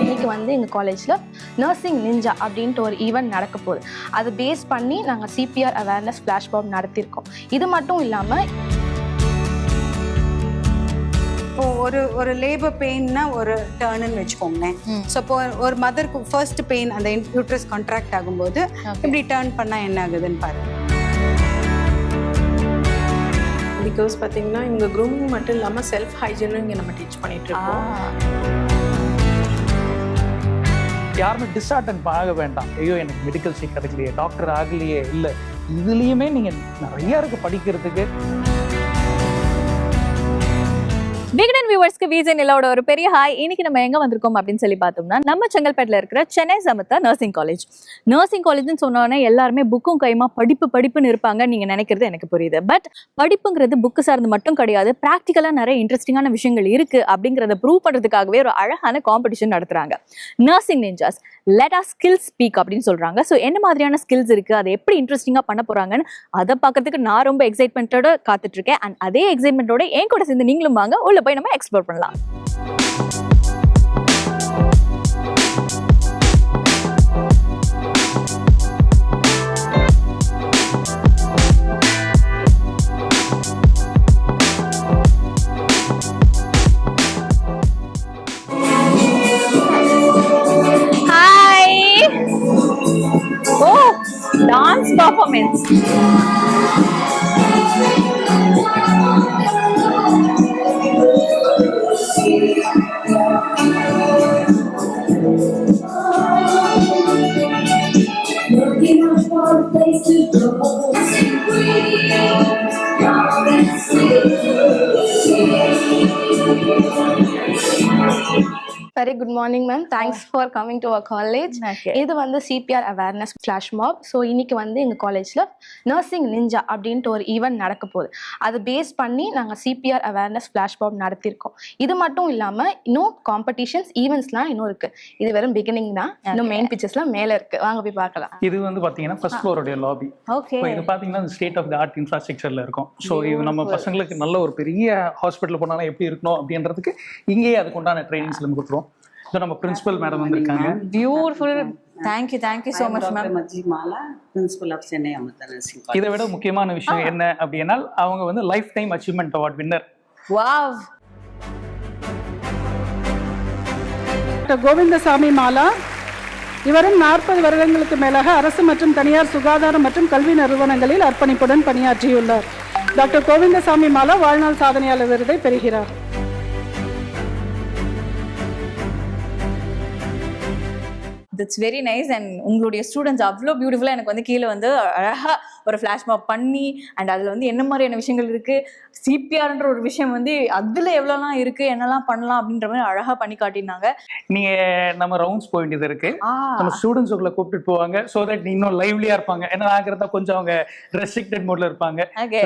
இன்னைக்கு வந்து எங்கள் காலேஜில் நர்சிங் நிஞ்சா அப்படின்ட்டு ஒரு ஈவெண்ட் நடக்க போகுது. அதை பேஸ் பண்ணி நாங்கள் சிபிஆர் அவேர்னஸ் ஃப்ளாஷ் பாப் நடத்தியிருக்கோம். இது மட்டும் இல்லாமல் இப்போ ஒரு ஒரு லேபர் பெயின்னா ஒரு டேர்னுன்னு வச்சுக்கோங்களேன். ஸோ இப்போ ஒரு மதருக்கு ஃபர்ஸ்ட் பெயின் அந்த யூட்ரஸ் கான்ட்ராக்ட் ஆகும்போது இப்படி டேர்ன் பண்ணால் என்ன ஆகுதுன்னு பாருங்க. பிகாஸ் பார்த்தீங்கன்னா இவங்க க்ரூமிங் மட்டும் இல்லாமல் செல்ஃப் ஹைஜீனும் இங்கே நம்ம டீச் பண்ணிட்டு இருக்கோம் யாருமே டிஸ்அட்டன் ஆக வேண்டாம். ஐயோ எனக்கு மெடிக்கல் சீட் கிடைக்கலையே டாக்டர் ஆகலையே இல்லை. இதுலேயுமே நீங்கள் நிறையா இருக்குது படிக்கிறதுக்கு. விகடன் வியூவர்ஸ்க்கு விஜய் நிலோட ஒரு பெரிய ஹாய் இன்னைக்கு நம்ம எங்க வந்திருக்கோம் அப்படின்னு சொல்லி பார்த்தோம்னா நம்ம செங்கல்பேட்டில் இருக்கிற சென்னை சமத்தா நர்சிங் காலேஜ் நர்சிங் காலேஜ்னு சொன்னோன்னே எல்லாருமே புக்கும் கைமா படிப்பு படிப்புன்னு இருப்பாங்க நீங்க நினைக்கிறது எனக்கு புரியுது. பட் படிப்புங்கிறது புக்கு சார்ந்து மட்டும் கிடையாது. ப்ராக்டிக்கலாக நிறைய இன்ட்ரெஸ்டிங்கான விஷயங்கள் இருக்கு அப்படிங்கிறத ப்ரூவ் பண்றதுக்காகவே ஒரு அழகான காம்படிஷன் நடத்துறாங்க. Nursing ninjas let uh skills speak அப்படின்னு சொல்றாங்க. ஸோ என்ன மாதிரியான ஸ்கில்ஸ் இருக்கு? அதை எப்படி இன்ட்ரெஸ்டிங்காக பண்ண போறாங்கன்னு அதை பார்க்கறதுக்கு நான் ரொம்ப எக்ஸைட்மெண்ட்டோட காத்துட்டு இருக்கேன். அண்ட் அதே எக்ஸைட்மெண்ட்டோட என் கூட சேர்ந்து நீங்களும் வாங்க. உள்ள போய் நம்ம எக்ஸ்ப்ளோர் பண்ணலாம். Hi oh dance performance morning ma'am thanks for coming to our college. இது வந்து CPR awareness flash mob so இன்னைக்கு வந்து எங்கள் காலேஜில் நர்சிங் நிஞ்சா அப்படின்ட்டு ஒரு ஈவெண்ட் நடக்க போகுது. அதை பேஸ் பண்ணி நாங்கள் சிபிஆர் அவேர்னஸ் ஃப்ளாஷ் மாப் நடத்தியிருக்கோம். இது மட்டும் இல்லாமல் இன்னும் காம்படிஷன்ஸ் ஈவெண்ட்ஸ்லாம் இன்னும் இருக்குது இது வெறும் பிகினிங் தான். இன்னும் மெயின் பிக்சர்ஸ்லாம் மேலே இருக்குது வாங்க போய் பார்க்கலாம். இது வந்து பார்த்தீங்கன்னா ஃபர்ஸ்ட் ஃப்ளோருடைய லாபி ஓகே இது பார்த்தீங்கன்னா ஸ்டேட் ஆஃப் த ஆர்ட் இன்ஃப்ராஸ்ட்ரக்சரில் இருக்கும். ஸோ இது நம்ம பசங்களுக்கு நல்ல ஒரு பெரிய ஹாஸ்பிட்டல் போனாலும் எப்படி இருக்கணும் அப்படின்றதுக்கு இங்கேயே அதுக்கு உண்டான ட்ரைனிங்ஸ் நம்ம கொடுத்துருவோம். ஸோ நம்ம பிரின்சிபல் மேடம் வந்திருக்காங்க. Beautiful thank you thank you so much ma'am Majimala principal of Chennai Amrita nursing இதை விட முக்கியமான விஷயம் என்ன அப்படின்னா அவங்க வந்து lifetime achievement award winner wow doctor Govindasamy Mala இவரும் நாற்பது வருடங்களுக்கு மேலாக அரசு மற்றும் தனியார் சுகாதாரம் மற்றும் கல்வி நிறுவனங்களில் அர்ப்பணிப்புடன் பணியாற்றியுள்ளார். டாக்டர் கோவிந்தசாமி மாலா வாழ்நாள் சாதனையாளர் விருதை பெறுகிறார். தட்ஸ் வெரி நைஸ் அண்ட் உங்களுடைய ஸ்டூடெண்ட்ஸ் அவ்வளோ பியூட்டிஃபுல்லாக எனக்கு வந்து கீழே வந்து அழகாக ஒரு ஃப்ளாஷ்மாப் பண்ணி அண்ட் அதில் வந்து என்ன மாதிரியான விஷயங்கள் இருக்குது சிபிஆர்ன்ற ஒரு விஷயம் வந்து அதில் எவ்வளோலாம் இருக்குது என்னெல்லாம் பண்ணலாம் அப்படின்ற மாதிரி அழகாக பண்ணி காட்டினாங்க நீங்க நம்ம ரவுண்ட்ஸ் போக வேண்டியது இருக்கு. நம்ம ஸ்டூடெண்ட்ஸ் உங்களை கூப்பிட்டு போவாங்க. ஸோ தட் இன்னும் லைவ்லியா இருப்பாங்க. ஏன்னா நாங்கிறதா கொஞ்சம் அவங்க ரெஸ்ட்ரிக்டட் மோட்ல இருப்பாங்க.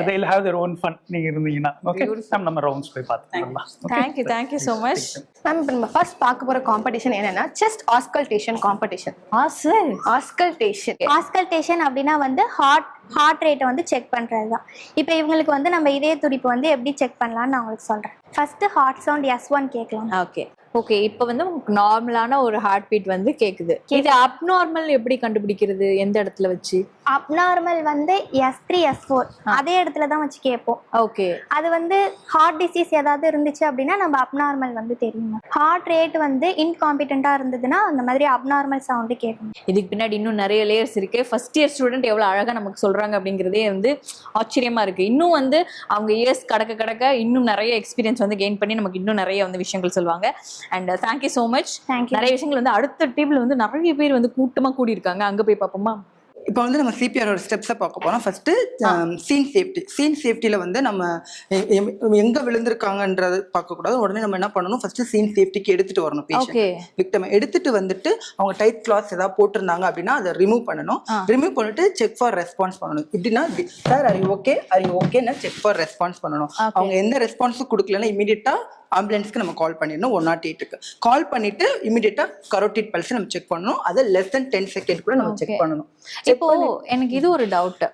They'll have their own fun. நீங்க இருந்தீங்கன்னா. ஓகே நம்ம நம்ம ரவுண்ட்ஸ் போய் பார்த்துக்கலாம் thank you thank you so much ma'am இப்போ நம்ம ஃபர்ஸ்ட் பார்க்க போகிற காம்படிஷன் என்னன்னா chest auscultation competition uh sir auscultation auscultation அப்படின்னா வந்து ஹார்ட் ஹார்ட் ரேட்டை வந்து செக் பண்ணுறது தான் இப்போ இவங்களுக்கு வந்து நம்ம இதய துடிப்பு வந்து எப்படி செக் பண்ணலாம்னு நான் உங்களுக்கு சொல்கிறேன் first heart sound S one கேட்கலாம். ஓகே ஓகே இப்போ வந்து நார்மலான ஒரு ஹார்ட் பீட் வந்து கேக்குது. இது அப்நார்மல் எப்படி கண்டுபிடிக்கிறது? எந்த இடத்துல வச்சு? அப்நார்மல் வந்து எஸ் த்ரீ எஸ் ஃபோர் அதே இடத்துல தான் வச்சு கேட்போம். ஓகே. அது வந்து ஹார்ட் டிசீஸ் ஏதாவது இருந்துச்சு அப்படின்னா நம்ம அப்நார்மல் வந்து தெரியும். ஹார்ட் ரேட் வந்து இன்காம்பிட்டண்ட்டாக இருந்ததுன்னா அந்த மாதிரி அப்நார்மல் சவுண்டு கேட்கணும் இதுக்கு பின்னாடி இன்னும் நிறைய லேயர்ஸ் இருக்கு. ஃபர்ஸ்ட் இயர் ஸ்டூடெண்ட் எவ்வளவு அழகா நமக்கு சொல்றாங்க அப்படிங்கிறதே வந்து ஆச்சரியமா இருக்கு. இன்னும் வந்து அவங்க இயர்ஸ் கடக்க கடக்க இன்னும் நிறைய எக்ஸ்பீரியன்ஸ் வந்து கெயின் பண்ணி நமக்கு இன்னும் நிறைய வந்து விஷயங்கள் சொல்லுவாங்க. அண்ட் தேங்க்யூ ஸோ மச் நிறைய விஷயங்கள் வந்து அடுத்த டேபிள் வந்து நிறைய பேர் வந்து கூட்டமா கூடி இருக்காங்க அங்க போய் பார்ப்போமா? இப்போ வந்து நம்ம சிபிஆரோட ஸ்டெப்ஸை பார்க்க போகிறோம் ஃபஸ்ட்டு சீன் சேஃப்டி சீன் சேஃப்டியில் வந்து நம்ம எங்கே விழுந்திருக்காங்கன்றது பார்க்கக்கூடாது உடனே நம்ம என்ன பண்ணணும்? ஃபஸ்ட்டு சீன் சேஃப்டிக்கு எடுத்துகிட்டு வரணும் பேஷண்ட் விக்டம் எடுத்துட்டு வந்துட்டு அவங்க டைட் கிளாத்ஸ் ஏதாவது போட்டிருந்தாங்க அப்படின்னா அதை ரிமூவ் பண்ணணும். ரிமூவ் பண்ணிட்டு செக் ஃபார் ரெஸ்பான்ஸ் பண்ணணும். இப்படின்னா சார் அறி ஓகே அறி ஓகேன்னா செக் ஃபார் ரெஸ்பான்ஸ் பண்ணணும். அவங்க எந்த ரெஸ்பான்ஸும் கொடுக்கலன்னா இமீடியட்டா ஆம்புலன்ஸ்க்கு நம்ம கால் பண்ணிடணும் ஒன் நாட் எயிட்டுக்கு கால் பண்ணிட்டு இமீடியட்டா கரோட்டிட் பல்ஸ் நம்ம செக் பண்ணணும். அதை லெஸ் தென் டென் செகண்ட் கூட நம்ம செக். பண்ணணும். இப்போ எனக்கு இது ஒரு டவுட்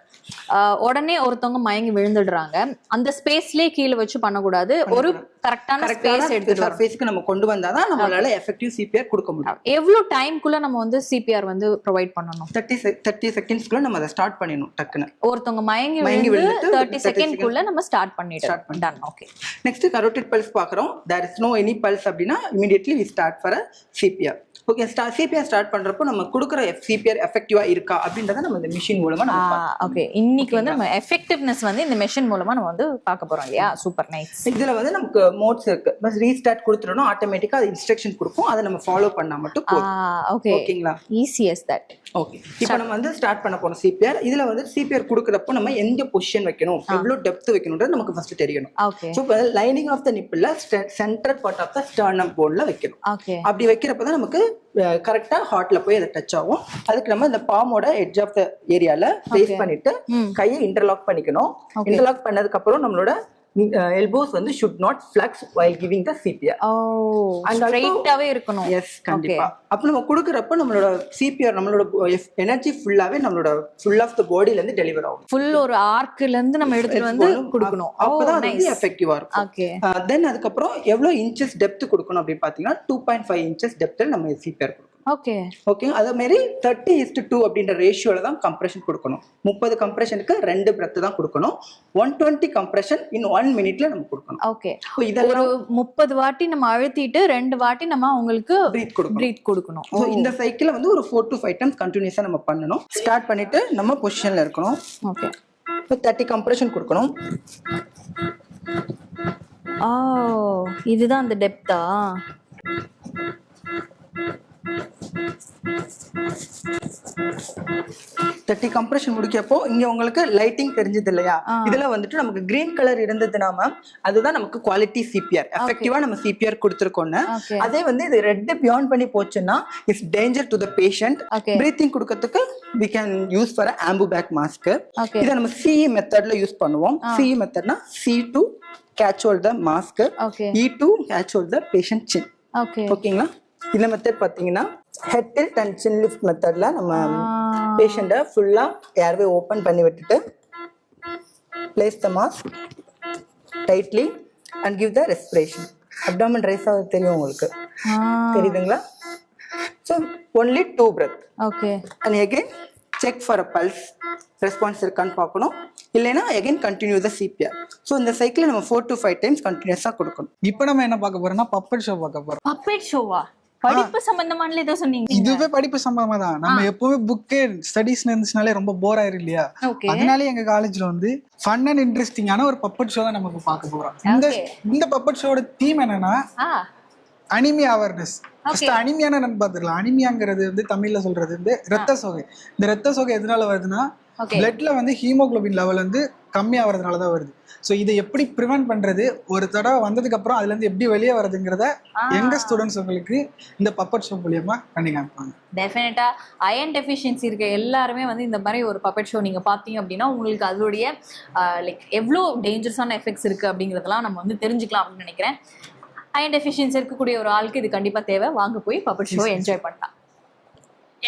உடனே ஒருத்தவங்க மயங்கி விழுந்துடுறாங்க. அந்த ஸ்பேஸ்லயே கீழே வச்சு பண்ணக்கூடாது. ஒரு கரெக்டான ஸ்பேஸ் எடுத்துட்டு. சர்ஃபேஸ்க்கு நம்ம கொண்டு வந்தாதான் நம்மளால எஃபெக்டிவ் சிபிஆர் கொடுக்க முடியும். எவ்வளவு டைம்குள்ள நம்ம வந்து சிபிஆர் வந்து ப்ரொவைட் பண்ணணும்? தேர்ட்டி தேர்ட்டி செகண்ட்ஸ்க்குள்ள நம்ம அதை ஸ்டார்ட் பண்ணிடணும் டக்குன்னு. ஒருத்தவங்க மயங்கி மயங்கி விழுந்து தேர்ட்டி 30 செகண்ட்குள்ள நம்ம ஸ்டார்ட் பண்ணிடலாம். Done okay next carotid pulse பார்க்குறோம். There is no any pulse அப்படின்னா immediately we start for CPR okay ஸ்டா சிபிஆர் ஸ்டார்ட் பண்றப்போ நம்ம கொடுக்குற சிபிஆர் எஃபெக்டிவா இருக்கா அப்படின்றத நம்ம இந்த மிஷின் மூலமா நம்ம. ஓகே இன்னைக்கு வந்து நம்ம எஃபெக்டிவ்னஸ் வந்து இந்த மெஷின் மூலமா நம்ம வந்து பார்க்க போறோம் இல்லையா? சூப்பர் நைஸ் இதுல வந்து நமக்கு மோட்ஸ் இருக்கு. பஸ் ரீஸ்டார்ட் கொடுத்துட்டோம்னா ஆட்டோமேட்டிக்கா அது இன்ஸ்ட்ரக்ஷன் கொடுக்கும். அதை நம்ம ஃபாலோ பண்ணா மட்டும் ஓகே ஓகேங்களா ஈஸி எஸ் தட் ஓகே இப்போ நம்ம வந்து ஸ்டார்ட் பண்ண போறோம் சிபிஆர் இதுல வந்து சிபிஆர் கொடுக்குறப்போ நம்ம எங்க பொசிஷன் வைக்கணும்? எவ்வளவு டெப்த் வைக்கணும்ன்றது நமக்கு ஃபர்ஸ்ட் தெரியணும். ஓகே ஸோ இப்போ lining of the நிப்பிள்ல centre part of the sternum போன்ல வைக்கணும். ஓகே அப்படி வைக்கிறப்ப தான் நமக்கு கரெக்டா ஹார்ட்ல போய் அதை டச் ஆகும். அதுக்கு நம்ம இந்த பாமோட எட்ஜ் ஆஃப் த ஏரியால பிளேஸ் பண்ணிட்டு கையை இன்டர்லாக் பண்ணிக்கணும். இன்டர்லாக் பண்ணதுக்கு அப்புறம் நம்மளோட எல்போஸ் வந்து should not flex while giving the CPR ஸ்ட்ரைட்டாவே இருக்கணும். எஸ் கண்டிப்பா. அப்ப நம்ம கொடுக்குறப்ப நம்மளோட சிபிஆர் நம்மளோட எனர்ஜி ஃபுல்லாவே நம்மளோட ஃபுல் ஆஃப் த பாடியில இருந்து டெலிவர் ஆகும். ஃபுல் ஒரு ஆர்க்ல இருந்து நம்ம எடுத்துட்டு வந்து கொடுக்கணும். அப்பதான் அது வந்து எஃபெக்டிவா இருக்கும். ஓகே தென் அதுக்கப்புறம் எவ்வளவு இன்ச்சஸ் டெப்த் கொடுக்கணும் அப்படின்னு பாத்தீங்கன்னா டூ பாயிண்ட் ஃபைவ் இன்ச்சஸ் டெப்த்தில் நம்ம சிபிஆர் கொடுக்கணும். ஓகே ஓகே அதே மாதிரி தேர்ட்டி இஸ்டு டூ அப்படின்ற ரேஷியோல தான் கம்ப்ரெஷன் கொடுக்கணும். முப்பது கம்ப்ரெஷனுக்கு ரெண்டு பிரெத் தான் கொடுக்கணும். One twenty compression in one மினிட்ல நம்ம கொடுக்கணும். ஓகே இதெல்லாம் முப்பது வாட்டி நம்ம அழுத்திட்டு ரெண்டு வாட்டி நம்ம அவங்களுக்கு பிரீத் கொடுக்கணும். பிரீத் கொடுக்கணும். ஸோ இந்த சைக்கிளை வந்து ஒரு ஃபோர் டு ஃபைவ் டைம்ஸ் கண்டினியூஸாக நம்ம பண்ணணும். ஸ்டார்ட் பண்ணிட்டு நம்ம பொசிஷன்ல இருக்கணும். ஓகே இப்போ தேர்ட்டி கம்ப்ரெஷன் கொடுக்கணும். ஓ இதுதான் அந்த டெப்தா தேர்ட்டி கம்ப்ரெஷன் முடிக்கப்போ இங்க உங்களுக்கு லைட்டிங் தெரிஞ்சது இல்லையா? இதுல வந்துட்டு நமக்கு கிரீன் கலர் இருந்ததுனா மேம் அதுதான் நமக்கு குவாலிட்டி சிபிஆர் எஃபெக்டிவா நம்ம சிபிஆர் கொடுத்துருக்கோம்னு. அதே வந்து இது ரெட் பியாண்ட் பண்ணி போச்சுன்னா it's danger to the patient. Breathing கொடுக்கறதுக்கு we can use for Ambu bag mask. இதை நம்ம சிஇ மெத்தட்ல யூஸ் பண்ணுவோம். CE மெத்தட்னா C to catch hold the mask. E to catch hold the patient chin okay ஓகேங்களா இந்த method பார்த்தீங்கன்னா head tilt and chin lift மெத்தட்ல நம்ம பேஷண்ட்டை ஃபுல்லாக ஏர்வே ஓப்பன் பண்ணி விட்டுட்டு place the mask tightly and give the respiration abdomen rise ஆகுது தெரியும் உங்களுக்கு. தெரியுதுங்களா? So only two breath okay and again check for a pulse response இருக்கான்னு பார்க்கணும். இல்லைன்னா again continue the CPR so இந்த சைக்கிளை நம்ம ஃபோர் டு ஃபைவ் டைம்ஸ் கண்டினியூஸாக கொடுக்கணும். இப்போ நம்ம என்ன பார்க்க போறோம்னா பப்பட் ஷோ பார்க்க போறோம். பப்பேட் ஷோவா படிப்பு சம்பந்தமானல ஏதோ சொன்னீங்க. இதுவே படிப்பு சம்பந்தமா தான் நம்ம எப்பவுமே புக்கு ஸ்டடீஸ் இருந்துச்சுனாலே ரொம்ப போர் ஆயிரும் இல்லையா. அதனால எங்க காலேஜ்ல வந்து ஃபன் அண்ட் இன்ட்ரெஸ்டிங்கான ஒரு பப்பட் ஷோ தான் இப்ப பார்க்க போறோம். இந்த இந்த பப்பட் ஷோட தீம் என்னன்னா ஆ. அனிமியா அவேர்னஸ் ஃபர்ஸ்ட் அனிமியான பார்த்துக்கலாம். அனிமியாங்கிறது வந்து தமிழ்ல சொல்றது வந்து ரத்த சோகை. இந்த ரத்த சோகை எதனால வருதுன்னா பிளட்ல வந்து ஹீமோகுளோபின் லெவல் வந்து கம்மியா வரதுனால தான் வருது. ஸோ இதை எப்படி ப்ரிவென்ட் பண்றது? ஒரு தடவை வந்ததுக்கு அப்புறம் அதுல இருந்து எப்படி வெளியே வருதுங்கிறத எங்க ஸ்டூடெண்ட்ஸ் உங்களுக்கு இந்த பப்பட் ஷோ மூலியமா பண்ணி காமிப்பாங்க. டெஃபினட்டா அயன் டெஃபிஷியன்சி இருக்க எல்லாருமே வந்து இந்த மாதிரி ஒரு பப்பட் ஷோ நீங்க பாத்தீங்க அப்படின்னா உங்களுக்கு அதோடைய லைக் எவ்வளோ டேஞ்சரஸான எஃபெக்ட்ஸ் இருக்கு அப்படிங்கிறதெல்லாம் நம்ம வந்து தெரிஞ்சுக்கலாம் அப்படின்னு நினைக்கிறேன். அயன் டெஃபிஷியன்சி இருக்கக்கூடிய ஒரு ஆளுக்கு இது கண்டிப்பா தேவை. வாங்க போய் பப்பட் ஷோ என்ஜாய் பண்ணலாம்.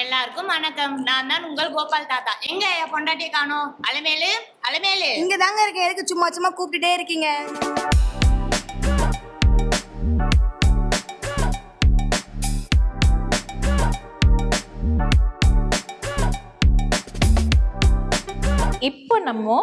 எல்லாருக்கும் வணக்கம். நான் தான் உங்கள் கோபால் தாத்தா. எங்க என் பொண்டாட்டியை காணோம்? அலமேலு? அலமேலு? இங்க தாங்க இருக்கேன். எதுக்கு சும்மா சும்மா கூப்பிட்டுட்டே இருக்கீங்க? இப்போ நம்ம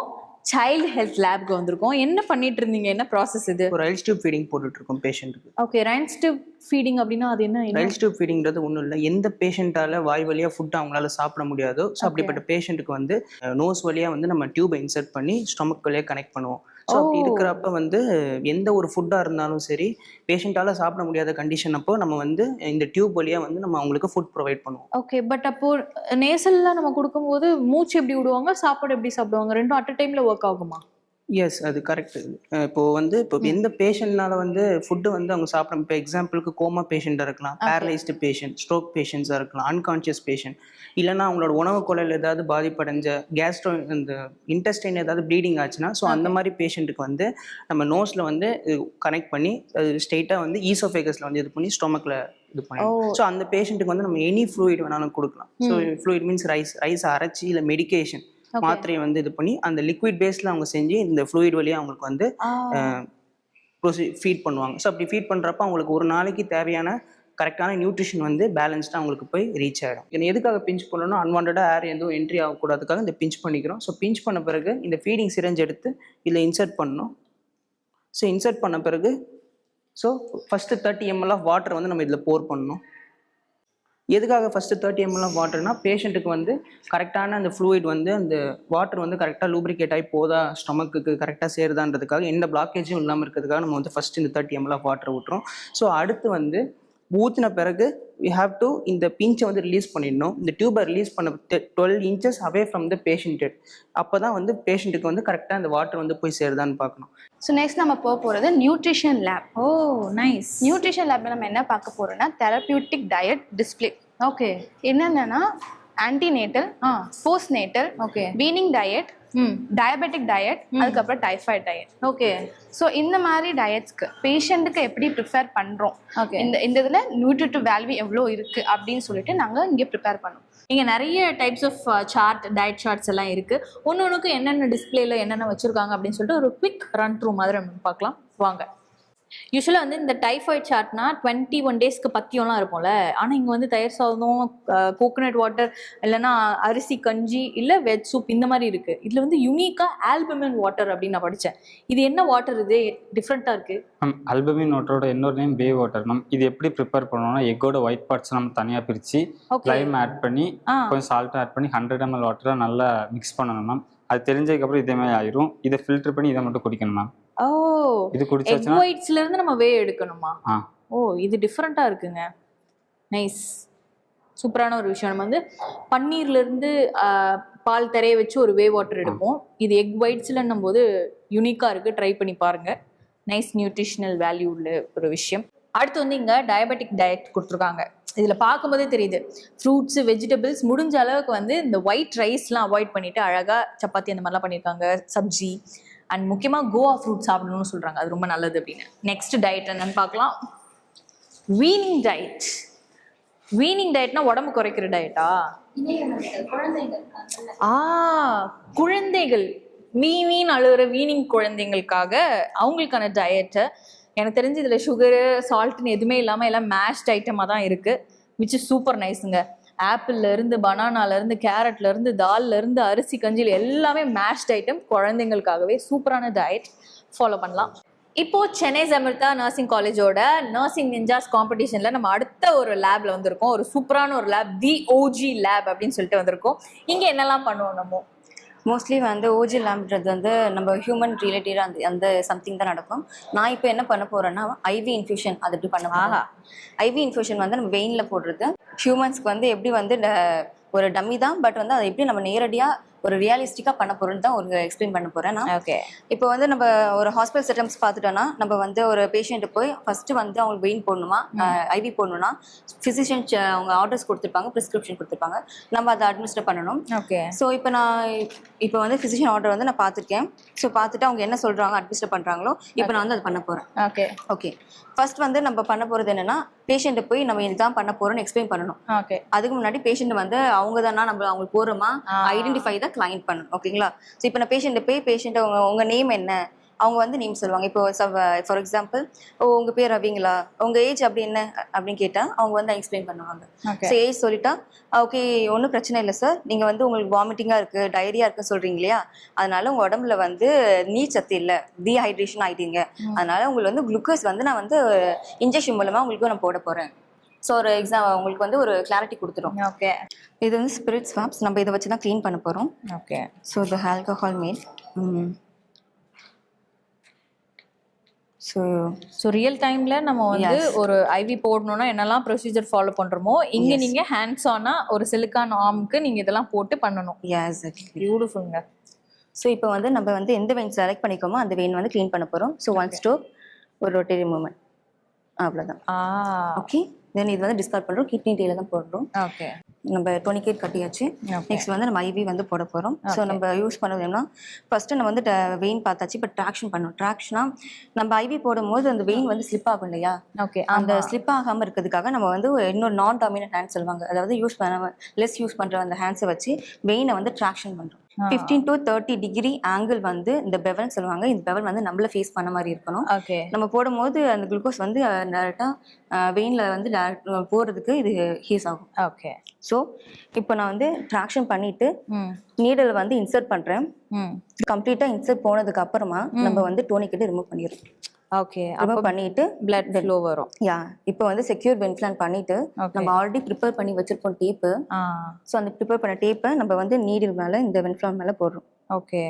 சைல்டு ஹெல்த் லேப்க்கு வந்திருக்கோம். என்ன பண்ணிட்டு இருந்தீங்க? என்ன ப்ராசஸ் இது? ஒரு ரைல் டியூப் ஃபீடிங் போட்டுட்டு இருக்கோம் பேஷண்ட்டுக்கு ஓகே ரைன்ஸ்டு ஃபீடிங் அப்படின்னா அது என்ன? என்ன? ரைல் டியூப் ஃபீடிங்கிறது ஒன்றும் இல்லை. எந்த பேஷண்ட்டால வாய் வழியாக ஃபுட் அவங்களால சாப்பிட முடியாதோ ஸோ அப்படிப்பட்ட பேஷண்ட்டுக்கு வந்து நோஸ் வழியாக வந்து நம்ம டியூபை இன்சர்ட் பண்ணி ஸ்டொமக் வழியாக கனெக்ட் பண்ணுவோம். ஸோ அப்படி. இருக்கிறப்ப வந்து எந்த ஒரு ஃபுட்டாக இருந்தாலும் சரி பேஷண்ட்டால சாப்பிட முடியாத கண்டிஷன் அப்போ நம்ம வந்து இந்த டியூப் வழியாக வந்து நம்ம அவங்களுக்கு ஃபுட் ப்ரொவைட் பண்ணுவோம். ஓகே பட் அப்போ நேசல்லாம் நம்ம கொடுக்கும்போது மூச்சு எப்படி விடுவாங்க சாப்பாடு எப்படி சாப்பிடுவாங்க? ரெண்டும் அட் டைம்ல ஒர்க் ஆகுமா? எஸ் அது கரெக்ட் இப்போ வந்து இப்போ எந்த பேஷண்ட்னால வந்து ஃபுட்டு வந்து அவங்க சாப்பிட இப்போ எக்ஸாம்பிளுக்கு கோமா பேஷண்ட்டாக இருக்கலாம் பேரலைஸ்டு பேஷண்ட் ஸ்ட்ரோக் பேஷண்ட்ஸாக இருக்கலாம் அன்கான்ஷியஸ் பேஷண்ட் இல்லைன்னா அவங்களோட உணவு குழல் ஏதாவது பாதிப்படைஞ்ச கேஸ்ட்ரோ இந்த இன்டெஸ்டைன் ஏதாவது ப்ளீடிங் ஆச்சுன்னா ஸோ அந்த மாதிரி பேஷண்ட்டுக்கு வந்து நம்ம நோஸில் வந்து கனெக்ட் பண்ணி அது ஸ்ட்ரெயிட்டாக வந்து ஈசோஃபேகஸில் வந்து இது பண்ணி ஸ்டொமக்கில் இது பண்ணிடும் ஸோ அந்த பேஷண்ட்டுக்கு வந்து நம்ம எனி ஃப்ளூயிட் வேணாலும் கொடுக்கலாம். So fluid means rice rice அரைச்சி இல்லை மெடிகேஷன் மாத்திரையை வந்து இது பண்ணி அந்த லிக்விட் பேஸ்ல அவங்க செஞ்சு இந்த ஃப்ளூயிட் வழியா அவங்களுக்கு வந்து ப்ரொசீ ஃபீட் பண்ணுவாங்க. ஸோ அப்படி ஃபீட் பண்ணுறப்ப அவங்களுக்கு ஒரு நாளைக்கு தேவையான கரெக்டான நியூட்ரிஷன் வந்து பேலன்ஸ்டாக அவங்களுக்கு போய் ரீச் ஆகிடும் எதுக்காக பிஞ்ச் பண்ணணும்னா அன்வான்டாக ஏர் எதுவும் என்ட்ரி ஆகக்கூடாதுக்காக இந்த பிஞ்ச் பண்ணிக்கிறோம். ஸோ பிஞ்ச் பண்ண பிறகு இந்த ஃபீடிங் சிரஞ்ச் எடுத்து இதில் இன்சர்ட் பண்ணணும். ஸோ இன்சர்ட் பண்ண பிறகு so first thirty ml of water வந்து நம்ம இதில் போர் பண்ணணும். எதுக்காக ஃபஸ்ட்டு தேர்ட்டி எம்எல்லாம் வாட்டர்னா பேஷண்ட்டுக்கு வந்து கரெக்டான அந்த ஃப்ளூயிட் வந்து அந்த வாட்டர் வந்து கரெக்டாக லூப்ரிகேட் ஆகி போதா ஸ்டமக்குக்கு கரெக்டாக சேருதான்றதுக்காக எந்த பிளாக்கேஜும் இல்லாமல் இருக்கிறதுக்காக நம்ம வந்து ஃபஸ்ட்டு இந்த தேர்ட்டி எம்எல் ஆஃப் வாட்டர் விட்டுறோம் ஸோ அடுத்து வந்து ஊற்றின பிறகு வி ஹாவ் டு இந்த பிஞ்சை வந்து ரிலீஸ் பண்ணிடணும். இந்த டியூபை ரிலீஸ் பண்ண twelve inches away from the patient அப்போ தான் வந்து பேஷண்ட்டுக்கு வந்து கரெக்டாக அந்த வாட்டர் வந்து போய் சேருதான்னு பார்க்கணும். ஸோ நெக்ஸ்ட் நம்ம போக போகிறது nutrition lab oh nice nutrition லேப்ல நம்ம என்ன பார்க்க போறோம்னா தெரபியூட்டிக் டயட் டிஸ்ப்ளே ஓகே என்னென்னா antenatal postnatal okay weaning diet diabetic diet அதுக்கப்புறம் டைஃபாய்ட் டயட் ஓகே ஸோ இந்த மாதிரி டயட்ஸ்க்கு பேஷண்ட்டுக்கு எப்படி ப்ரிப்பேர் பண்ணுறோம் Okay. இந்த இந்த இதில் நியூட்ரிட்டிவ் வேல்யூ எவ்வளோ இருக்குது அப்படின்னு சொல்லிட்டு நாங்கள் இங்கே ப்ரிப்பேர் பண்ணோம் இங்க நிறைய types of chart diet charts எல்லாம் இருக்கு. ஒன்று ஒன்றுக்கு என்னென்ன டிஸ்பிளேல என்னென்ன வச்சிருக்காங்க அப்படின்னு சொல்லிட்டு ஒரு குவிக் ரன் த்ரூ மாதிரி நம்ம பார்க்கலாம். வாங்க. யூஸ்வலாக வந்து இந்த டைஃபாய்ட் சார்ட்னா டுவெண்ட்டி ஒன் டேஸ்க்கு பத்தியம்லாம் இருக்கும்ல. ஆனால் இங்கே வந்து தயிர் சாதம் கோகோனட் வாட்டர் இல்லைன்னா அரிசி கஞ்சி இல்லை வெஜ் சூப் இந்த மாதிரி இருக்கு. இதில் வந்து யூனிக்காக ஆல்பமின் வாட்டர் அப்படின்னு நான் படித்தேன் இது என்ன வாட்டர் இது? டிஃப்ரெண்ட்டாக இருக்கு? மேம் அல்பமின் வாட்டரோட இன்னொரு நேம் பே வாட்டர் மேம் இது எப்படி ப்ரிப்பேர் பண்ணணும்னா எக்கோட ஒயிட் பார்ட்ஸ் நம்ம தனியாக பிரித்து. லைம் ஆட் பண்ணி. கொஞ்சம் சால்ட் ஆட் பண்ணி ஹண்ட்ரட் எம்எல் வாட்டரை நல்லா மிக்ஸ் பண்ணணும் மேம் அது தெரிஞ்சதுக்கப்புறம் இதே மாதிரி ஆயிரும். இதை ஃபில்டர் பண்ணி இதை மட்டும் குடிக்கணும் மேம் ஓ இது எக் குடிச்சாச்சுன்னா ஒயிட்ஸ்ல இருந்து நம்ம வே எடுக்கணுமா? ஓ இது டிஃப்ரெண்ட்டாக இருக்குங்க. நைஸ் சூப்பரான ஒரு விஷயம். நம்ம வந்து பன்னீர்ல இருந்து பால் தரைய வச்சு ஒரு வே வாட்டர் எடுப்போம். இது எக் ஒயிட்ஸ்லன்னும் போது யூனிக்காக இருக்குது ட்ரை பண்ணி பாருங்க. நைஸ் நியூட்ரிஷனல் வேல்யூ உள்ள ஒரு விஷயம். அடுத்து வந்து இங்கே டயபெட்டிக் டயட் கொடுத்துருக்காங்க. இதில் பார்க்கும்போதே தெரியுது. ஃப்ரூட்ஸு வெஜிடபிள்ஸ் முடிஞ்ச அளவுக்கு வந்து இந்த ஒயிட் ரைஸ்லாம் அவாய்ட் பண்ணிட்டு அழகாக சப்பாத்தி அந்த மாதிரிலாம் பண்ணியிருக்காங்க சப்ஜி அண்ட் முக்கியமாக கோவா ஃப்ரூட் சாப்பிடணும்னு சொல்கிறாங்க அது ரொம்ப நல்லது அப்படின்னு. நெக்ஸ்ட் டயட் என்னன்னு பார்க்கலாம். வீனிங் டயட் வீனிங் டயட்னா உடம்பு குறைக்கிற டயட்டா ஆ? குழந்தைகள் மீ மீன் அழுகிற வீனிங் குழந்தைங்களுக்காக அவங்களுக்கான டயட்டை எனக்கு தெரிஞ்சு இதில் சுகரு சால்ட்னு எதுவுமே இல்லாமல் எல்லாம் மேஷ்ட் ஐட்டமாக தான் இருக்குது விச் இஸ் சூப்பர் நைஸுங்க ஆப்பிள்ல இருந்து பனானால இருந்து கேரட்ல இருந்து தால்ல இருந்து அரிசி கஞ்சியில் எல்லாமே மேஷ்ட் ஐட்டம் குழந்தைங்களுக்காகவே சூப்பரான டயட் ஃபாலோ பண்ணலாம். இப்போ சென்னை ஜமிர்தா நர்சிங் காலேஜோட நர்சிங் நிஞ்சாஸ் காம்படிஷன்ல நம்ம அடுத்த ஒரு லேப்ல வந்திருக்கோம். ஒரு சூப்பரான ஒரு லேப் தி ஓஜி லேப் அப்படின்னு சொல்லிட்டு வந்திருக்கோம். இங்க என்னெல்லாம் பண்ணுவோம் நம்ம? மோஸ்ட்லி வந்து ஓஜி லேம்ன்றது வந்து நம்ம ஹியூமன் ரிலேட்டடாக அந்த அந்த சம்திங் தான் நடக்கும். நான் இப்போ என்ன பண்ண போறேன்னா ஐவி இன்ஃபியூஷன் அது எப்படி பண்ண போறேன்? ஐவி இன்ஃபியூஷன் வந்து நம்ம வெயினில் போடுறது. ஹியூமன்ஸ்க்கு வந்து எப்படி வந்து ட- ஒரு டம்மி தான் பட் வந்து அதை எப்படி நம்ம நேரடியாக ஒரு ரியலிஸ்டிக்காக பண்ண போறோம்னு தான் ஒரு எக்ஸ்பிளைன் பண்ண போறேன் நான். ஓகே இப்போ வந்து நம்ம ஒரு ஹாஸ்பிட்டல் செட்டப்ஸ் பார்த்துட்டோம்னா நம்ம வந்து ஒரு பேஷண்ட்டு போய் ஃபர்ஸ்ட் வந்து அவங்களுக்கு வெயின் போடணுமா? ஐவி போடணும்னா ஃபிசிஷியன் அவங்க ஆர்டர்ஸ் கொடுத்துருப்பாங்க ப்ரிஸ்கிரிப்ஷன் கொடுத்துருப்பாங்க. நம்ம அதை அட்மினிஸ்டர் பண்ணணும். ஓகே ஸோ இப்போ நான் இப்போ வந்து ஃபிசிஷியன் ஆர்டர் வந்து நான் பார்த்துருக்கேன். ஸோ பார்த்துட்டு அவங்க என்ன சொல்கிறாங்க அட்மினிஸ்டர் பண்ணுறாங்களோ இப்போ நான் வந்து அது பண்ண போகிறேன் ஓகே ஓகே ஃபர்ஸ்ட் வந்து நம்ம பண்ண போகிறது என்னன்னா பேஷண்ட்டை போய் நம்ம இதுதான் பண்ண போகிறோம்னு எக்ஸ்பிளைன் பண்ணணும். ஓகே அதுக்கு முன்னாடி பேஷண்ட் வந்து அவங்க தானா நம்ம அவங்களுக்கு போகிறோமா ஐடென்டிஃபை தான் கிளைண்ட் பண்ணணும் ஓகேங்களா ஸோ இப்போ நான் பேஷண்ட்டை போய் பேஷண்ட் உங்க உங்க நேம் என்ன? அவங்க வந்து நேம் சொல்லுவாங்க. இப்போ ஃபார் எக்ஸாம்பிள் ஓ உங்க பேர் ரவிங்களா? உங்க ஏஜ் அப்படி என்ன? அப்படின்னு கேட்டா அவங்க வந்து எக்ஸ்பிளைன் பண்ணுவாங்க. ஸோ ஏஜ் சொல்லிட்டா ஓகே ஒன்றும் பிரச்சனை இல்லை சார் நீங்க வந்து உங்களுக்கு வாமிட்டிங்காக இருக்கு டயரியா இருக்குன்னு சொல்றீங்க இல்லையா? அதனால உங்க உடம்புல வந்து நீர் சத்து இல்லை. டீஹைட்ரேஷன் ஆயிட்டீங்க. அதனால உங்களுக்கு வந்து குளுக்கோஸ் வந்து நான் வந்து இன்ஜெக்ஷன் மூலமா உங்களுக்கு நான் போட போறேன். ஸோ ஒரு எக்ஸாம் உங்களுக்கு வந்து ஒரு கிளாரிட்டி கொடுத்துரும். ஓகே இது வந்து ஸ்பிரிட் ஸ்வாப்ஸ் நம்ம இதை வச்சு தான் க்ளீன் பண்ண போகிறோம் ஓகே ஸோ இது ஆல்கஹால் மேட் ஸோ ஸோ ரியல் டைம்ல நம்ம வந்து. ஒரு ஐவி போடணும்னா என்னெல்லாம் ப்ரொசீஜர் ஃபாலோ பண்றோமோ இங்க Yes. நீங்க ஹேண்ட்ஸ் ஆனா ஒரு சிலிக்கான் ஆர்முக்கு நீங்க இதெல்லாம் போட்டு பண்ணணும். எஸ் பியூட்டிஃபுல்ங்க ஸோ இப்போ வந்து நம்ம வந்து எந்த வெயின் செலக்ட் பண்ணிக்கோமோ அந்த வெயின் வந்து க்ளீன் பண்ண போகிறோம் ஸோ ஒன் ஸ்டோக் ஒரு ரொட்டேரி மூமெண்ட் அவ்வளோதான் ஓகே தென் இது வந்து டிஸ்கார்ட் பண்ணுறோம் கிட்னி டீல தான் போடுறோம். ஓகே நம்ம டொனிகேட் கட்டியாச்சு. நெக்ஸ்ட் வந்து நம்ம ஐவி வந்து போட போகிறோம் ஸோ. நம்ம யூஸ் பண்ணது என்ன ஃபர்ஸ்ட் நம்ம வந்து வெயின் பார்த்தாச்சு. இப்போ ட்ராக்ஷன் பண்ணணும் ட்ராக்ஷனா நம்ம ஐவி போடும்போது அந்த வெயின் வந்து ஸ்லிப் ஆகும் இல்லையா? ஓகே அந்த ஸ்லிப் ஆகாமல் இருக்கிறதுக்காக நம்ம வந்து இன்னொரு நான் டாமினன்ட் ஹேண்ட் சொல்லுவாங்க. அதாவது யூஸ் பண்ண லெஸ் யூஸ் பண்ணுற அந்த ஹேண்ட்ஸை வச்சு வெயினை வந்து ட்ராக்ஷன் பண்ணுறோம் fifteen to thirty degree angle வந்து இந்த பெவல் சொல்லுவாங்க. இந்த பெவல் வந்து நம்மள ஃபேஸ் பண்ண மாதிரி இருக்கணும். ஓகே. நம்ம போடும்போது அந்த குளுக்கோஸ் வந்து டேரெக்டாக வெயினில் வந்து போறதுக்கு இது ஹீஸ் ஆகும். ஓகே. ஸோ இப்போ நான் வந்து ட்ராக்ஷன் பண்ணிட்டு நீடல் வந்து இன்சர்ட் பண்றேன். ம். கம்ப்ளீட்டாக இன்சர்ட் போனதுக்கு அப்புறமா நம்ம வந்து டோனிக்கிட்டு ரிமூவ் பண்ணிடுறோம். ஓகே. ரிமூவ் பண்ணிட்டு பிளட் ஃப்ளோ வரும். யா இப்போ வந்து செக்யூர் வென்ஃபிளான் பண்ணிட்டு நம்ம ஆல்ரெடி ப்ரிப்பேர் பண்ணி வச்சிருக்கோம் டேப்பு ஸோ அந்த ப்ரிப்பேர் பண்ண டேப்பை நம்ம வந்து நீடில் மேலே இந்த வென்ஃபிளான் மேலே போடுறோம். ஓகே.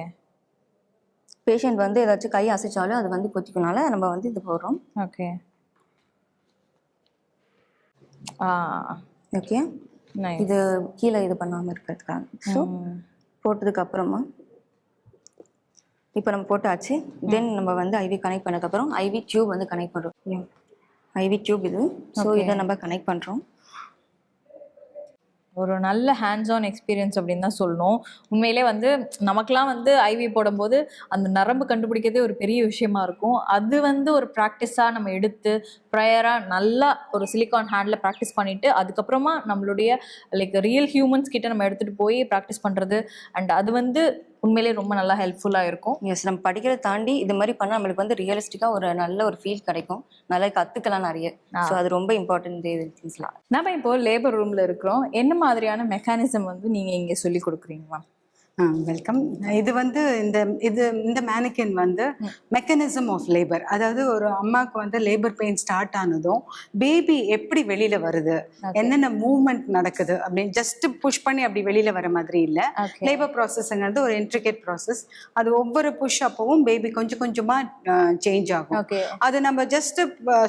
பேஷண்ட் வந்து ஏதாச்சும் கை அசைச்சாலும் அது வந்து குத்திக்கனால நம்ம வந்து இது போடுறோம். ஓகே. ஓகே. இது கீழே இது பண்ணாமல் இருக்கிறதுக்காக. ஸோ போட்டதுக்கு அப்புறமா இப்போ நம்ம போட்டாச்சு. தென் நம்ம வந்து ஐவி கனெக்ட் பண்ணதுக்கப்புறம் ஐவி டியூப் வந்து கனெக்ட் பண்ணுறோம் ஐவி டியூப் இது. ஸோ. இதை நம்ம கனெக்ட் பண்ணுறோம் ஒரு நல்ல ஹேண்ட்ஸ் ஆன் எக்ஸ்பீரியன்ஸ் அப்படின்னு தான் சொல்லணும். உண்மையிலே வந்து நமக்கெல்லாம் வந்து ஐவி போடும்போது அந்த நரம்பு கண்டுபிடிக்கிறதே ஒரு பெரிய விஷயமா இருக்கும். அது வந்து ஒரு ப்ராக்டிஸாக நம்ம எடுத்து ப்ரையராக நல்லா ஒரு சிலிக்கான் ஹேண்டில் ப்ராக்டிஸ் பண்ணிட்டு அதுக்கப்புறமா நம்மளுடைய லைக் ரியல் ஹியூமன்ஸ் கிட்ட நம்ம எடுத்துகிட்டு போய் ப்ராக்டிஸ் பண்ணுறது அண்ட் அது வந்து உண்மையிலே ரொம்ப நல்லா ஹெல்ப்ஃபுல்லாக இருக்கும். எஸ் நம்ம படிக்கிறத தாண்டி இது மாதிரி பண்ணால் நம்மளுக்கு வந்து ரியலிஸ்டிக்காக ஒரு நல்ல ஒரு ஃபீல் கிடைக்கும். நல்லா கற்றுக்கலாம் நிறைய. ஸோ அது ரொம்ப இம்பார்ட்டன்ட் இது திங்ஸ்லாம் நம்ம இப்போ லேபர் ரூமில் இருக்கிறோம். என்ன மாதிரியான மெக்கானிசம் வந்து நீங்கள் இங்கே சொல்லி கொடுக்குறீங்க மேம் வெல்கம் இது வந்து இந்த இது இந்த மேனிக்கின் வந்து மெக்கானிசம் ஆஃப் லேபர் அதாவது ஒரு அம்மாவுக்கு வந்து லேபர் பெயின் ஸ்டார்ட் ஆனதும் பேபி எப்படி வெளியில வருது என்னென்ன மூவ்மெண்ட் நடக்குது அப்படின்னு ஜஸ்ட் புஷ் பண்ணி அப்படி வெளியில வர மாதிரி இல்லை. லேபர் ப்ராசஸ்ங்கிறது ஒரு இன்ட்ரிகேட் ப்ராசஸ் அது ஒவ்வொரு புஷ் அப்பவும் பேபி கொஞ்சம் கொஞ்சமா சேஞ்ச் ஆகும். அது நம்ம ஜஸ்ட்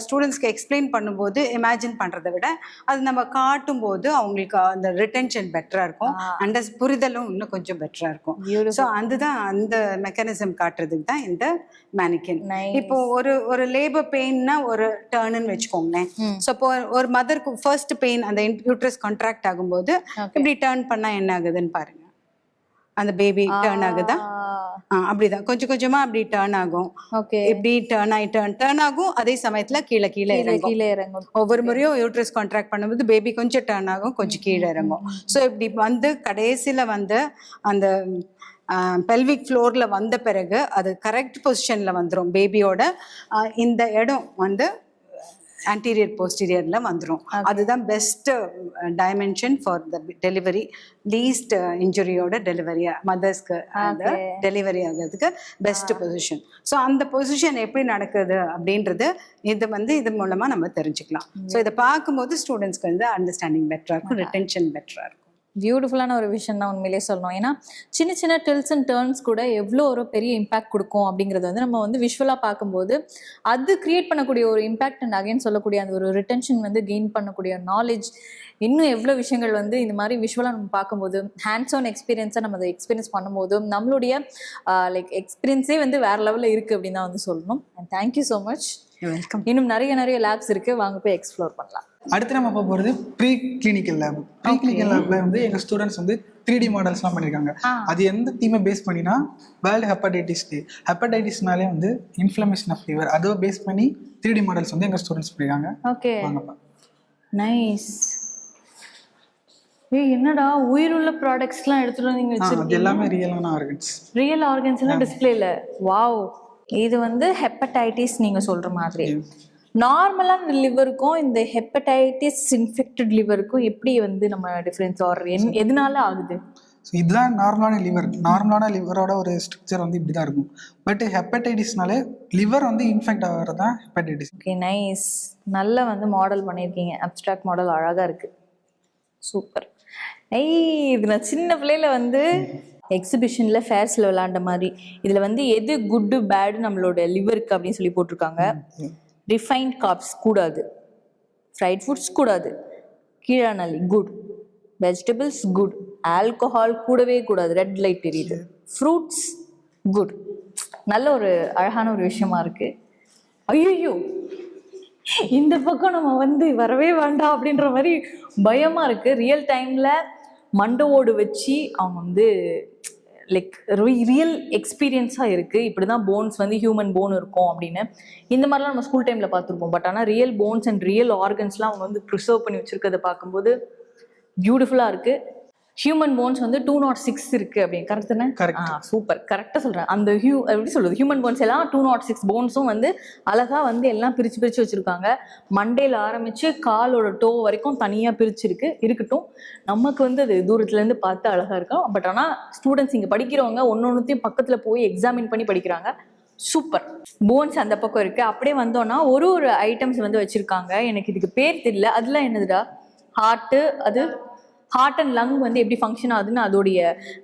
ஸ்டூடெண்ட்ஸ்க்கு எக்ஸ்பிளைன் பண்ணும்போது இமேஜின் பண்றதை விட அது நம்ம காட்டும் போது அவங்களுக்கு அந்த ரிட்டென்ஷன் பெட்டரா இருக்கும். அண்ட் புரிதலும் இன்னும் கொஞ்சம் பெட்டரா இருக்கும். ஸோ அதுதான் அந்த மெக்கானிசம் காட்டுறதுக்கு தான் இந்த மேனிக்கின் இப்போ ஒரு ஒரு லேபர் பெயின்னா ஒரு டேர்ன்னு வச்சுக்கோங்களேன். ஸோ இப்போ ஒரு மதருக்கு ஃபர்ஸ்ட் பெயின் அந்த யூட்ரஸ் கான்ட்ராக்ட் ஆகும்போது இப்படி டேர்ன் பண்ணா என்ன ஆகுதுன்னு பாருங்க. அந்த பேபி டேர்ன் ஆகுதா? அப்படிதான். கொஞ்சம் கொஞ்சமா அப்படி டேர்ன் ஆகும். இப்படி டேர்ன் ஆகி டேர்ன் டேர்ன் ஆகும் அதே சமயத்துல கீழே கீழே கீழே இறங்கும். கீழே இறங்கும். ஒவ்வொரு முறையும் யூட்ரஸ் கான்ட்ராக்ட் பண்ணும்போது பேபி கொஞ்சம் டேர்ன் ஆகும் கொஞ்சம் கீழே இறங்கும். ஸோ இப்படி வந்து கடைசியில் வந்து அந்த பெல்விக் ஃப்ளோரில் வந்த பிறகு அது கரெக்ட் பொசிஷனில் வந்துடும் பேபியோட இந்த இடம் வந்து ஆன்டீரியர் போஸ்டீரியரில் வந்துடும் அதுதான் best dimension for the delivery least இன்ஜுரியோட delivery மதர்ஸ்க்கு அந்த டெலிவரி ஆகிறதுக்கு பெஸ்ட் பொசிஷன் ஸோ அந்த பொசிஷன் எப்படி நடக்குது அப்படின்றது இது வந்து இது மூலமாக நம்ம தெரிஞ்சுக்கலாம். ஸோ இதை பார்க்கும்போது ஸ்டூடெண்ட்ஸ்க்கு வந்து அண்டர்ஸ்டாண்டிங் பெட்டராக இருக்கும் ரிட்டென்ஷன் பெட்டராக இருக்கும். பியூட்டிஃபுல்லான ஒரு விஷயம் தான் உண்மையிலேயே சொல்லணும். ஏன்னா சின்ன சின்ன டில்ஸ் அண்ட் டேர்ன்ஸ் கூட எவ்வளோ ஒரு பெரிய இம்பாக்ட் கொடுக்கும் அப்படிங்கிறது வந்து நம்ம வந்து விஷுவலாக பார்க்கும்போது அது கிரியேட் பண்ணக்கூடிய ஒரு இம்பாக்ட் அண்ட் அகைன் சொல்லக்கூடிய அந்த ஒரு ரிட்டென்ஷன் வந்து கெயின் பண்ணக்கூடிய நாலேஜ் இன்னும் எவ்வளோ விஷயங்கள் வந்து இந்த மாதிரி விஷுவலாக நம்ம பார்க்கும்போது ஹேண்ட்ஸ் ஆன் எக்ஸ்பீரியன்ஸை நம்ம அதை எக்ஸ்பீரியன்ஸ் பண்ணும்போது நம்மளுடைய லைக் எக்ஸ்பீரியன்ஸே வந்து வேற லெவலில் இருக்குது அப்படின்னு தான் வந்து சொல்லணும். And thank you so much welcome இன்னும் நிறைய நிறைய லேப்ஸ் இருக்குது வாங்க போய் எக்ஸ்ப்ளோர் பண்ணலாம். அடுத்து நம்ம பார்க்க போகிறது preclinical lab preclinical லேப்ல வந்து எங்கள் ஸ்டூடெண்ட்ஸ் வந்து த்ரீ டி மாடல்ஸ்லாம் பண்ணியிருக்காங்க அது எந்த தீமை பேஸ் பண்ணினா வேர்ல்டு ஹெப்படைட்டிஸ் டே ஹெப்படைட்டிஸ்னாலே வந்து இன்ஃப்ளமேஷன் ஆஃப் ஃபீவர் அதை பேஸ் பண்ணி த்ரீ டி மாடல்ஸ் வந்து எங்கள் ஸ்டூடெண்ட்ஸ் பண்ணியிருக்காங்க ஓகே நைஸ் ஏய் என்னடா உயிருள்ள ப்ராடக்ட்ஸ்லாம் எடுத்துட்டு அது வச்சிருக்கீங்க? எல்லாமே ரியலான ஆர்கன்ஸ் ரியல் ஆர்கன்ஸ் எல்லாம் டிஸ்பிளேல வாவ் இது வந்து ஹெப்படைட்டிஸ் நீங்க சொல்ற மாதிரி. நார்மலான லிவருக்கும் இந்த ஹெப்படைட்டிஸ் இன்ஃபெக்டட் லிவருக்கும் எப்படி வந்து நம்ம டிஃபரன்ஸ் ஆர் எதனால ஆகுது? ஸோ இதுதான் நார்மலான லிவர் நார்மலான லிவரோட ஒரு ஸ்ட்ரக்சர் வந்து இப்படி தான் இருக்கும். பட் ஹெப்படைட்டிஸ்னாலே லிவர் வந்து இன்ஃபெக்ட் ஆகிறது தான் ஹெப்படைட்டிஸ் ஓகே நைஸ் நல்லா வந்து மாடல் பண்ணியிருக்கீங்க. அப்ட்ராக்ட் மாடல் அழகா இருக்கு. சூப்பர் ஐய் இது நான் சின்ன பிள்ளையில வந்து எக்ஸிபிஷனில் ஃபேர்ஸில் விளாண்ட மாதிரி. இதில் வந்து எது குட்டு பேடு நம்மளோட லிவருக்கு அப்படின்னு சொல்லி போட்டிருக்காங்க. ரிஃபைன்ட் காப்ஸ் கூடாது. ஃப்ரைட் ஃபுட்ஸ் கூடாது. கீழானலி குட் வெஜிடபிள்ஸ் குட் ஆல்கஹால் கூடவே கூடாது. ரெட் லைட் தெரியுது ஃப்ரூட்ஸ் குட் நல்ல ஒரு அழகான ஒரு விஷயமா இருக்கு. ஐயோ இந்த பக்கம் நம்ம வந்து வரவே வேண்டாம் அப்படின்ற மாதிரி பயமா இருக்கு. ரியல் டைம்ல மண்டை ஓடு வச்சு அவங்க வந்து லைக் ரியல் எக்ஸ்பீரியன்ஸாக இருக்குது இப்படி தான் போன்ஸ் வந்து ஹியூமன் போன் இருக்கும் அப்படின்னு. இந்த மாதிரிலாம் நம்ம ஸ்கூல் டைமில் பார்த்துருப்போம். பட் ஆனால் ரியல் போன்ஸ் அண்ட் ரியல் ஆர்கன்ஸ்லாம் அவங்க வந்து ப்ரிசர்வ் பண்ணி வச்சுருக்கிறத பார்க்கும்போது பியூட்டிஃபுல்லாக இருக்குது ஹியூமன் போன்ஸ் வந்து டூ நாட் சிக்ஸ் இருக்கு அப்படின்னு. கரெக்ட் தானே? கரெக்ட் சூப்பர் கரெக்டாக சொல்றேன். அந்த ஹியூ எப்படி சொல்றது? ஹியூமன் போன்ஸ் எல்லாம் டூ நாட் சிக்ஸ் போன்ஸும் வந்து அழகா வந்து எல்லாம் பிரிச்சு பிரிச்சு வச்சிருக்காங்க. மண்டேல ஆரம்பிச்சு காலோட டோ வரைக்கும் தனியா பிரிச்சிருக்கு. இருக்கட்டும். நமக்கு வந்து அது தூரத்துல இருந்து பார்த்து அழகா இருக்கும். பட் ஆனா ஸ்டூடெண்ட்ஸ் இங்க படிக்கிறவங்க ஒன்னொன்னுத்தையும் பக்கத்துல போய் எக்ஸாமின் பண்ணி படிக்கிறாங்க. சூப்பர் போன்ஸ் அந்த பக்கம் இருக்கு. அப்படியே வந்தோம்னா ஒரு ஒரு ஐட்டம்ஸ் வந்து வச்சிருக்காங்க. எனக்கு இதுக்கு பேர் தெரியல. அதெல்லாம் என்னதுடா? ஹார்ட்டு அது ஹார்ட் அண்ட் லங் வந்து எப்படி ஃபங்க்ஷன் ஆகுதுன்னு அதோடைய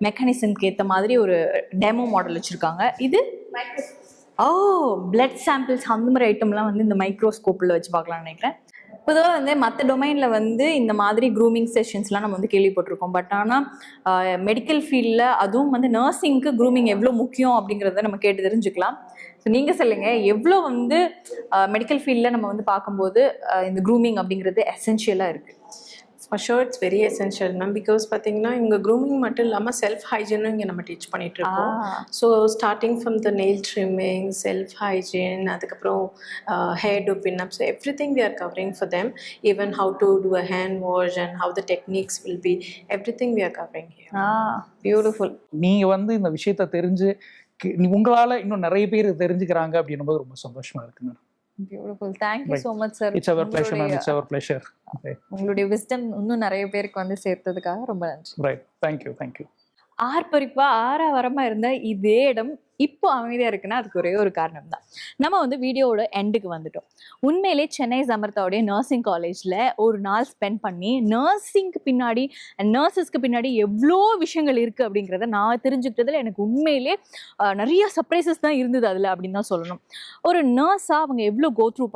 மெக்கானிசம்க்கு ஏற்ற மாதிரி ஒரு டெமோ மாடல் வச்சுருக்காங்க. இது ஓ பிளட் சாம்பிள்ஸ் அந்த மாதிரி ஐட்டம்லாம் வந்து இந்த மைக்ரோஸ்கோப்பில் வச்சு பார்க்கலாம்னு நினைக்கிறேன். பொதுவாக வந்து மற்ற டொமைனில் வந்து இந்த மாதிரி க்ரூமிங் செஷன்ஸ்லாம் நம்ம வந்து கேள்விப்பட்டிருக்கோம். பட் ஆனால் மெடிக்கல் ஃபீல்டில் அதுவும் வந்து நர்சிங்க்கு க்ரூமிங் எவ்வளோ முக்கியம் அப்படிங்கிறத நம்ம கேட்டு தெரிஞ்சுக்கலாம். ஸோ நீங்கள் சொல்லுங்கள் எவ்வளோ வந்து மெடிக்கல் ஃபீல்டில் நம்ம வந்து பார்க்கும்போது இந்த க்ரூமிங் அப்படிங்கிறது எசென்ஷியலாக இருக்குது sure it's very essential ma'am because பார்த்தீங்கன்னா இவங்க க்ரூமிங் மட்டும் இல்லாமல் செல்ஃப் ஹைஜீனும் இங்கே நம்ம டீச் பண்ணிட்டு இருக்கோம். So starting from the nail trimming self hygiene அதுக்கப்புறம் hair to pin up so everything we are covering for them even how to do a hand wash and how the techniques will be everything we are covering beautiful நீங்க வந்து இந்த விஷயத்த தெரிஞ்சு உங்களால இன்னும் நிறைய பேர் தெரிஞ்சுக்கிறாங்க அப்படின்னும் போது ரொம்ப சந்தோஷமா இருக்கு madam beautiful thank you so much sir it's our pleasure ma'am it's our pleasure உங்களுடைய விஸ்டம் இன்னும் நிறைய பேருக்கு வந்து சேர்த்ததுக்காக ரொம்ப நன்றி. Right thank you thank you ஆர்ப்பரிப்பா ஆறாவரமா இருந்த இதே இடம் இப்போ அமைதியாக இருக்குன்னா அதுக்கு ஒரே ஒரு காரணம் தான் நம்ம வந்து வீடியோவோட எண்டுக்கு வந்துட்டோம். உண்மையிலே சென்னை சமர்த்தாவுடைய நர்சிங் காலேஜில் ஒரு நாள் ஸ்பெண்ட் பண்ணி நர்சிங்க்கு பின்னாடி நர்சஸ்க்கு பின்னாடி எவ்வளோ விஷயங்கள் இருக்குது அப்படிங்கிறத நான் தெரிஞ்சுக்கிட்டதில் எனக்கு உண்மையிலே நிறைய சர்ப்ரைசஸ் தான் இருந்தது அதில் அப்படின்னு தான் சொல்லணும். ஒரு நர்ஸாக அவங்க எவ்வளோ கோ த்ரூ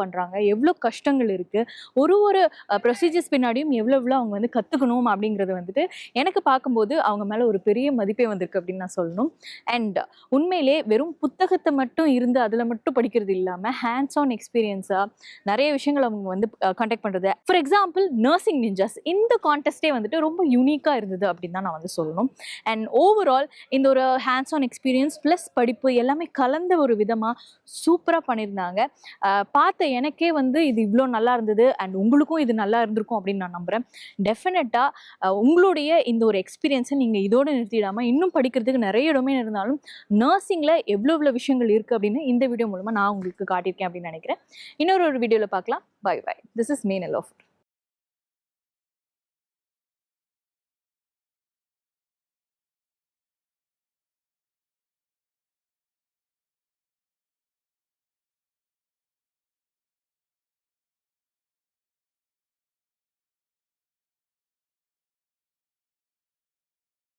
எவ்வளோ கஷ்டங்கள் இருக்குது ஒரு ஒரு ப்ரொசீஜர்ஸ் பின்னாடியும் எவ்வளோ எவ்வளோ அவங்க வந்து கற்றுக்கணும் அப்படிங்கிறது வந்துட்டு எனக்கு பார்க்கும்போது அவங்க மேலே ஒரு பெரிய மதிப்பே வந்திருக்கு அப்படின்னு நான் சொல்லணும். அண்ட் உண்மையிலே வெறும் புத்தகத்தை மட்டும் இருந்து அதில் மட்டும் படிக்கிறது இல்லாமல் ஹேண்ட்ஸ் ஆன் எக்ஸ்பீரியன்ஸாக நிறைய விஷயங்கள் அவங்க வந்து கான்டாக்ட் பண்ணுறது ஃபார் எக்ஸாம்பிள் நர்சிங் நிஞ்சாஸ் இந்த கான்டெஸ்டே வந்துட்டு ரொம்ப யூனிக்காக இருந்தது அப்படின்னு தான் நான் வந்து சொல்லணும். அண்ட் ஓவரால் இந்த ஒரு ஹேண்ட்ஸ் ஆன் எக்ஸ்பீரியன்ஸ் ப்ளஸ் படிப்பு எல்லாமே கலந்த ஒரு விதமாக சூப்பராக பண்ணியிருந்தாங்க. பார்த்த எனக்கே வந்து இது இவ்வளோ நல்லா இருந்தது அண்ட் உங்களுக்கும் இது நல்லா இருந்திருக்கும் அப்படின்னு நான் நம்புறேன். டெஃபினட்டாக உங்களுடைய இந்த ஒரு எக்ஸ்பீரியன்ஸை நீங்கள் இதோட நிறுத்திடாமல் இன்னும் படிக்கிறதுக்கு நிறைய இடமே இருந்தாலும் நர்சிங் நர்சிங்கில் எவ்வளோ எவ்வளோ விஷயங்கள் இருக்குது அப்படின்னு இந்த வீடியோ மூலமாக நான் உங்களுக்கு காட்டியிருக்கேன் அப்படின்னு நினைக்கிறேன். இன்னொரு ஒரு வீடியோவில் பார்க்கலாம். Bye bye this is Meenal